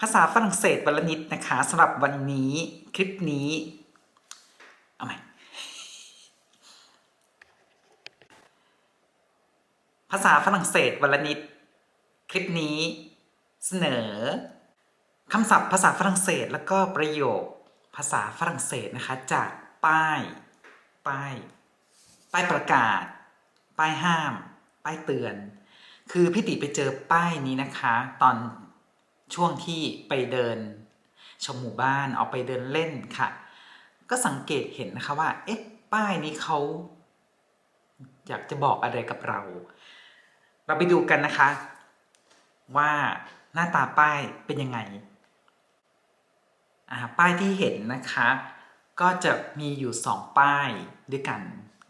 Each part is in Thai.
ภาษาฝรั่งเศสวันละนิดนะคะสำหรับวันนี้คลิปนี้ เอาใหม่ ภาษาฝรั่งเศสวันละนิด คลิปนี้ เสนอคำศัพท์ภาษาฝรั่งเศสแล้วก็ประโยคภาษาฝรั่งเศสนะคะ จากป้าย ป้าย ป้ายประกาศ ป้ายห้าม ป้ายเตือน คือพี่ติไปเจอป้ายนี้นะคะ ตอน ช่วงที่ไปเดิน ชมหมู่บ้านออกไปเดินเล่นค่ะ ก็สังเกตเห็นนะคะว่า เอ๊ะ ป้ายนี้เขาอยากจะบอกอะไรกับเรา เราไปดูกันนะคะ ว่าหน้าตาป้ายเป็นยังไงป้ายที่เห็นนะคะ ก็จะมีอยู่สองป้ายด้วยกัน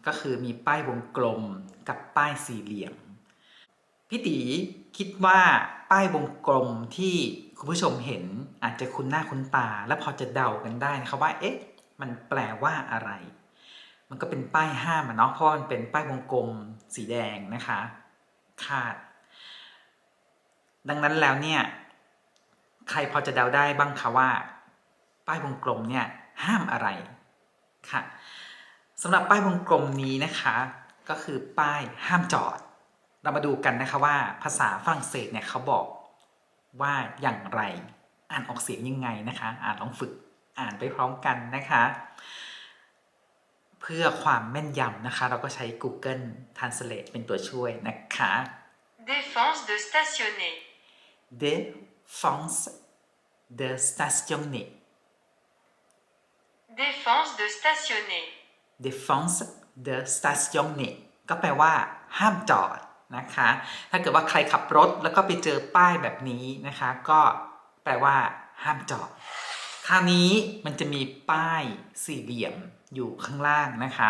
ก็คือมีป้ายวงกลมกับป้ายสี่เหลี่ยมพี่ตี คิดว่าป้ายวงกลมที่คุณผู้ชมเห็นอาจจะคุ้นหน้าคุ้นตา และพอจะเดากันได้นะคะว่าเอ๊ะมันแปลว่าอะไร มันก็เป็นป้ายห้ามอะเนาะเพราะมันเป็นป้ายวงกลมสีแดงนะคะคาด ดังนั้นแล้วเนี่ยใครพอจะเดาได้บ้างคะว่า ป้ายวงกลมเนี่ยห้ามอะไรค่ะสำหรับป้ายวงกลมนี้นะคะ ก็คือป้ายห้ามจอด เรามาดูกันนะคะว่าภาษาฝรั่งเศสเนี่ยเขาบอกว่าอย่างไรอ่านออกเสียงยังไงนะคะ อ่านลองฝึกอ่านไปพร้อมกันนะคะ เพื่อความแม่นยำนะคะ เราก็ใช้ Google Translate เป็นตัวช่วยนะคะ Défense de stationner. Défense de stationner Défense de stationner. Défense de stationner ก็แปลว่า ห้ามจอด นะคะ ถ้าเกิดว่าใครขับรถแล้วก็ไปเจอป้ายแบบนี้นะคะ ก็แปลว่า ห้ามจอดคราวนี้มันจะมีป้ายสี่เหลี่ยมอยู่ข้างล่างนะคะ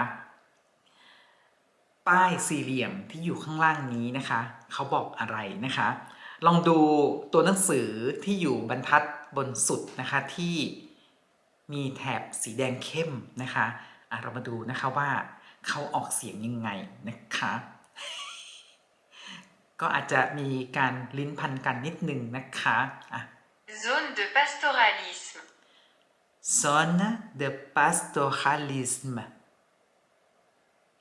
ป้ายสี่เหลี่ยมที่อยู่ข้างล่างนี้นะคะ เขาบอกอะไรนะคะ ลองดูตัวหนังสือที่อยู่บรรทัดบนสุดนะคะที่มีแถบสีแดงเข้มนะคะะเรามาดูนะคะว่าเขาออกเสียงยังไงนะคะ ก็อาจจะมีการลิ้นพันกันนิดนึงนะคะอะ Zone de pastoralisme. zone de pastoralisme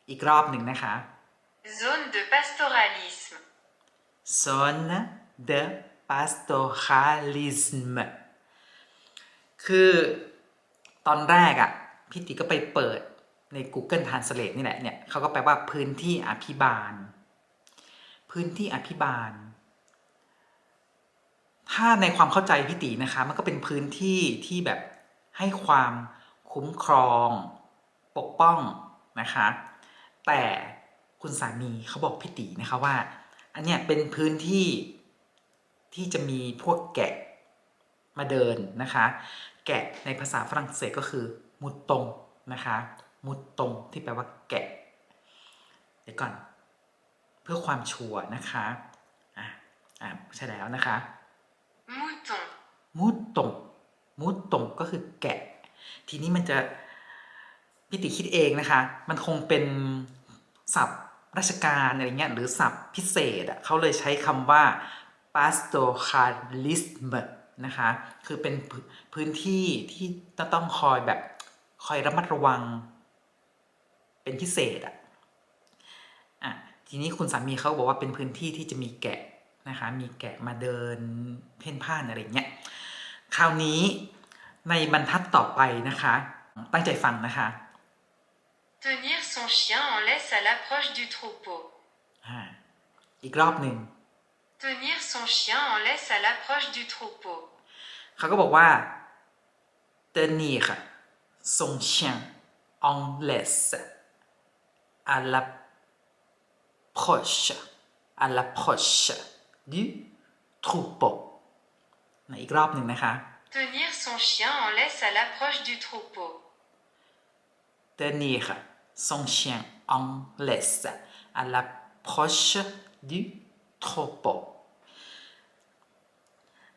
อีกรอบหนึ่งนะคะ Zone de pastoralisme. zone de pastoralisme คือตอนแรกอะ่ะพี่ติก็ไปเปิดใน Google Translate นี่แหละเนี่ยเขาก็แปลว่าพื้นที่อภิบาล พื้นที่อภิบาล ถ้าในความเข้าใจพี่ตินะคะ มันก็เป็นพื้นที่ที่แบบให้ความคุ้มครอง ปกป้องนะคะ แต่คุณสามีเขาบอกพี่ตินะคะว่า อันเนี้ยเป็นพื้นที่ที่จะมีพวกแกะมาเดินนะคะ แกะในภาษาฝรั่งเศสก็คือมุดตรงนะคะ มุดตรงที่แปลว่าแกะ เดี๋ยวก่อน พื่อความชัวร์นะคะอะอะใช่แล้วนะคะ Mouton. มุดตรงมุดตรงก็คือแกะ ทีนี้มันจะพิติคิดเองนะคะ มันคงเป็นศัพท์ราชการอะไรเงี้ยหรือศัพท์พิเศษอะเขาเลยใช้คำว่า pastoralism นะคะ คือเป็นพื้นพื้นที่ที่ต้องคอยแบบคอยระมัดระวัง เป็นพิเศษอะอะ ทีนี้คุณสามีเขาบอกว่าเป็นพื้นที่ที่จะมีแกะนะคะ มีแกะมาเดินเพ่นพ่านอะไรเงี้ย คราวนี้ในบรรทัดต่อไปนะคะ ตั้งใจฟังนะคะ Tenir son chien en laisse à l'approche du troupeau. อ่าอีกรอบหนึ่ง Tenir son chien en laisse à l'approche du troupeau. เขาก็บอกว่า tenir son chien en laisse à l'approche à l'approche du troupeau ไหนอีกรอบหนึ่งนะคะ Tenir son chien en laisse à l'approche du troupeau. tenir son chien en laisse à l'approche du troupeau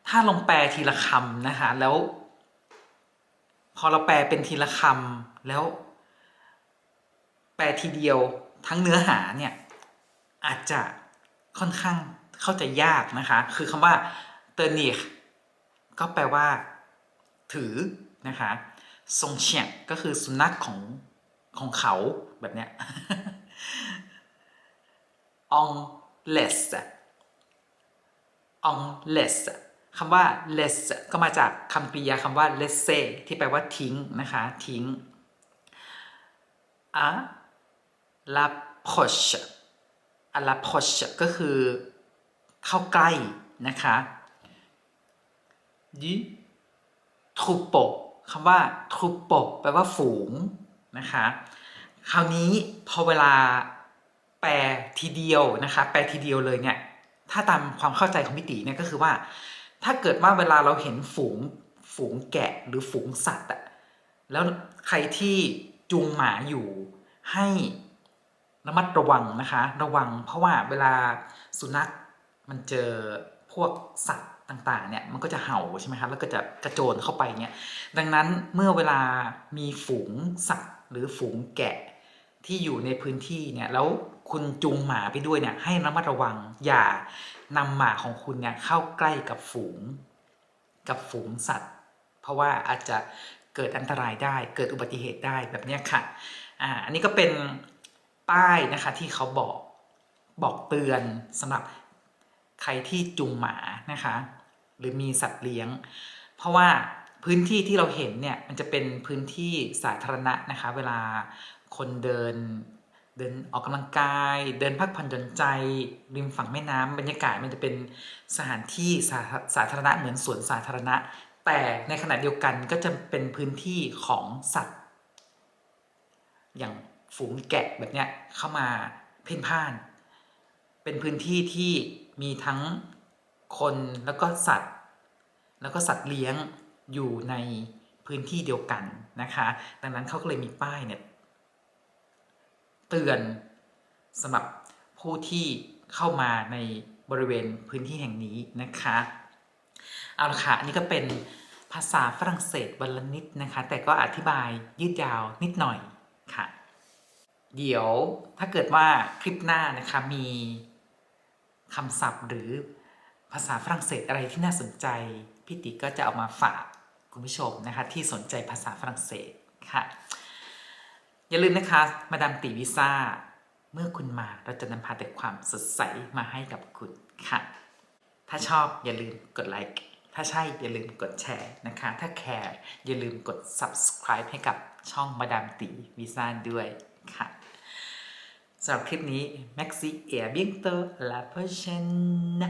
ถ้าลองแปลทีละคำนะคะ แล้ว พอเราแปลเป็นทีละคำแล้ว แปลทีเดียวทั้งเนื้อหาเนี่ย อาจจะค่อนข้างเข้าใจยากนะคะ คือคำว่า tenir ก็แปลว่า ถือนะคะทรงเฉียงก็คือสุนัขของของเขาแบบเนี้ย on less on less คำว่า less ก็มาจากคำกริยาคำว่า laisser ที่แปลว่าทิ้งนะคะ ทิ้ง à l'approche à l'approche ก็คือเข้าใกล้นะคะ du troupeau คำว่า troupeau แปลว่าฝูงนะคะคราวนี้พอเวลาแปลทีเดียวนะคะ แปลทีเดียวเลยเนี่ยถ้าตามความเข้าใจของมิติเนี่ยก็คือว่า ถ้าเกิดว่าเวลาเราเห็นฝูงฝูงแกะหรือฝูงสัตว์อะแล้วใครที่จูงหมาอยู่ให้ ระมัดระวังนะคะ ระวังเพราะว่าเวลาสุนัขมันเจอพวกสัตว์ต่างๆเนี่ยมันก็จะเห่าใช่ไหมคะแล้วก็จะกระโจนเข้าไปเนี่ยดังนั้นเมื่อเวลามีฝูงสัตว์ หรือฝูงแกะที่อยู่ในพื้นที่เนี่ยแล้วคุณจูงหมาไปด้วยเนี่ยให้ระมัดระวังอย่านำหมาของคุณเนี่ยเข้าใกล้กับฝูง กับฝูงสัตว์ เพราะว่าอาจจะเกิดอันตรายได้เกิดอุบัติเหตุได้แบบนี้ค่ะอ่าอันนี้ก็เป็น ป้ายนะคะที่เขาบอกบอกเตือนสำหรับใครที่จูงหมานะคะ หรือมีสัตว์เลี้ยง เพราะว่าพื้นที่ที่เราเห็นเนี่ยมันจะเป็นพื้นที่สาธารณะนะคะ เวลาคนเดินเดินออกกำลังกาย เดินพักผ่อนหย่อนใจ ริมฝั่งแม่น้ำบรรยากาศมันจะเป็นสถานที่สาสาธารณะเหมือนสวนสาธารณะ แต่ในขณะเดียวกันก็จะเป็นพื้นที่ของสัตว์ อย่าง ฝูงแกะแบบเนี้ยเข้ามาเพ่นพ่าน เป็นพื้นที่ที่มีทั้งคนแล้วก็สัตว์ แล้วก็สัตว์เลี้ยงอยู่ในพื้นที่เดียวกันนะคะ ดังนั้นเขาก็เลยมีป้ายเนี่ยเตือนสำหรับผู้ที่เข้ามาในบริเวณพื้นที่แห่งนี้นะคะเอาละค่ะอันนี้ก็เป็นภาษาฝรั่งเศสวันละนิดนะคะ แต่ก็อธิบายยืดยาวนิดหน่อยค่ะ เดี๋ยวถ้าเกิดว่าคลิปหน้านะคะมีคำศัพท์หรือภาษาฝรั่งเศสอะไรที่น่าสนใจพี่ติ๊กก็จะเอามาฝากคุณผู้ชมนะคะที่สนใจภาษาฝรั่งเศสค่ะ อย่าลืมนะคะ มาดามตีวีซ่า เมื่อคุณมาเราจะนำพาแต่ความสดใสมาให้กับคุณค่ะ ถ้าชอบอย่าลืมกดไลค์ถ้าใช่อย่าลืมกดแชร์นะคะ ถ้าแคร์อย่าลืมกด subscribe ให้กับช่องมาดามตีวีซ่าด้วยค่ะ สำหรับคลิปนี้ Maxi et à bientôt la prochaine